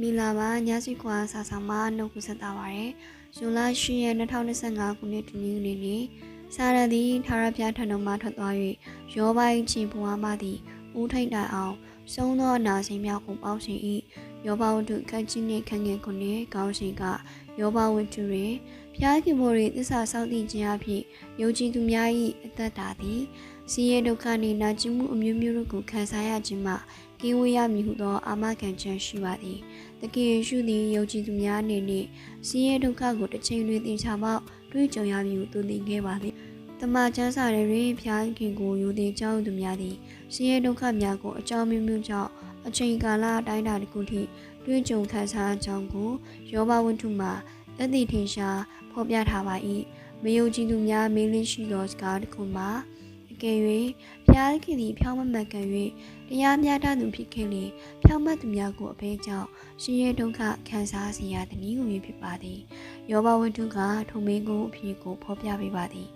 မီလာပါညစီကွာဆာဆာမနှုတ်ကူဆက်တာပါရယ်ဇွန်လ10ရက်2025ခုနှစ်တနင်္ဂနွေနေ့စာရသည်ထာရပြထံတော်မှထွက်သွား၍ရောပိုင်းချီဘွားမှသည်ဦးထိတ်တိုင်အောင်ဆုံးသောနာစင်များကိုပေါင်းရှင်၏ယောဘဝတ္ထုခန့်ချင်းနှင့်ခန့်ငယ်ခုနှစ်ကောင်းရှင်ကယောဘဝတ္ထုတွင်ဖျားခင်မိုး၏သစ္စာစောင့်တည်ခြင်းအဖြစ်ယုံကြည်သူများ၏အသက်တာသည်ဆင်းရဲဒုက္ခနှင့်နာကျင်မှုအမျိုးမျိုးတို့ကိုခံစားရခြင်းမှ ကင်းဝေးရမည်ဟုသော အာမခံချက်ရှိပါသည်တကယ်ရှုသည်ယုံကြည်သူများအနေနဲ့ဆင်းရဲဒုက္ခကိုတစ်ချိန်တွင်သင်ချပေါက်တွေးကြုံရမည်ဟုသူသိခဲ့ပါသည်တမချမ်းစာတွေတွင်ဖျားခင်ကိုယူသည်ကြောင်းသူများသည်ဆင်းရဲဒုက္ခများကိုအကြောင်းမျိုးမျိုးကြောင့်အချိန်ကာလအတိုင်းအတာတစ်ခုထိတွေးကြုံခံစားကြောင်းကိုယောဘဝတ္ထုမှာလက်သိထင်ရှားဖော်ပြထားပါ၏မယုံကြည်သူများမေးလင်းရှိသောစကားတစ်ခုမှာအ ကယ်၍ဖျားခင်သည်ဖြောင်းမမှန်ကန်၍တရားမျှတသူဖြစ်ခဲ့လေဖြောင်းမတ်သူများကိုအဖေကြောင့်ရှင်ရဲ့ဒုက္ခခံစားစေရသည်နည်းဟူ၍ဖြစ်ပါသည်ယောဘဝတ္ထုကထုံမင်းကိုအဖြစ်ကိုဖော်ပြပေးပါသည်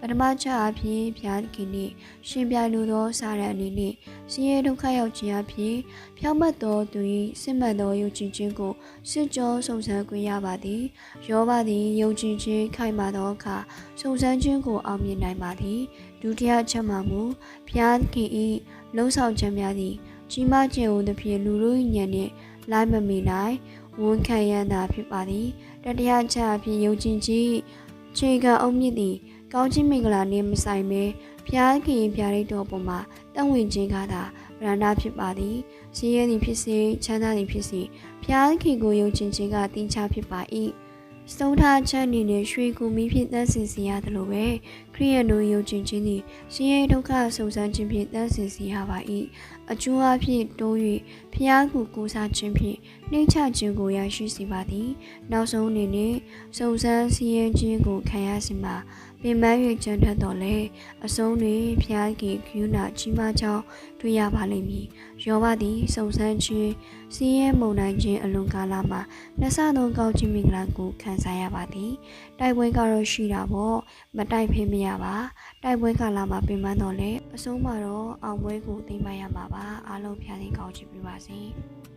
ပထမချက်အဖြစ်ဘုရားခင်နှင့်ရှင်ပြလိုသောစာရန်အနေနှင့်ဆင်းရဲဒုက္ခရောက်ခြင်းအဖြစ်ဖြောင့်မတ်သောသူ၏စစ်မှန်သောယုံကြည်ခြင်းကိုစစ်ကြောစုံစမ်းခွင့်ရပါသည်ယောဘသည်ယုံကြည်ခြင်းခိုင်မာသောအခါစုံစမ်းခြင်းကိုအောင်မြင်နိုင်ပါသည်ဒုတိယချက်မှာမူဘုရားခင်၏လုံဆောင်ချက်များသည်ကြီးမားခြင်းဟူသဖြင့်လူတို့၏ဉာဏ်နှင့်လိုက်မမီနိုင်ဝန်ခံရန်သာဖြစ်ပါသည်တတိယချက်အဖြစ်ယုံကြည်ခြင်းခြေကအုံမြင့်သည် ကောင်းခြင်းမင်္ဂလာနှင့်မဆိုင်ဘဲဘုရားခင်ဗျာဒိတ်တော်ပေါ်မှာတန်ဝင်ခြင်းကသာဗရဏဖြစ်ပါသည်။ရှင်ရဲသည်ဖြစ်စေချမ်းသာသည်ဖြစ်စေဘုရားခင်ကိုယုံကြည်ခြင်းကတင်ချဖြစ်ပါ၏။စုံထားချက်အနေနဲ့ရွှေကူမီဖြင့်တန်းစင်စီရတယ်လို့ပဲခရိယန်တို့ယုံကြည်ခြင်းသည်ရှင်ရဲဒုက္ခစုံစမ်းခြင်းဖြင့်တန်းစင်စီရပါ၏။ အကျိုးအဖြစ်တိုး၍ဘုရားကိုကိုးစားခြင်းဖြင့်နှိမ့်ချခြင်းကိုရရှိစေပါသည်။နောက်ဆုံးအနေနဲ့စုံစမ်းစီရင်ခြင်းကိုခံရစီမှာပင်ပန်း၍ကြံထက်တော်လဲအဆုံးတွင်ဖျားကေဂယုနာကြီးမားကြောင်းတွေ့ရပါလိမ့်မည်။ယောဘသည်စုံစမ်းခြင်းစီးရဲမုန်တိုင်းခြင်းအလွန်ကာလမှာနှစ်ဆသောကောင်းခြင်းမင်္ဂလာကိုခံစားရပါသည်။တိုက်ပွဲကတော့ရှိတာပေါ့မတိုက်ဖေးမရပါ။တိုက်ပွဲကာလမှာပင်ပန်းတော်လဲအဆုံးမှာတော့အောင်ပွဲကိုသိမ်းမရမှာပါ။အားလုံးဖျားသိမ်းကောင်းချီးပေးပါစေ။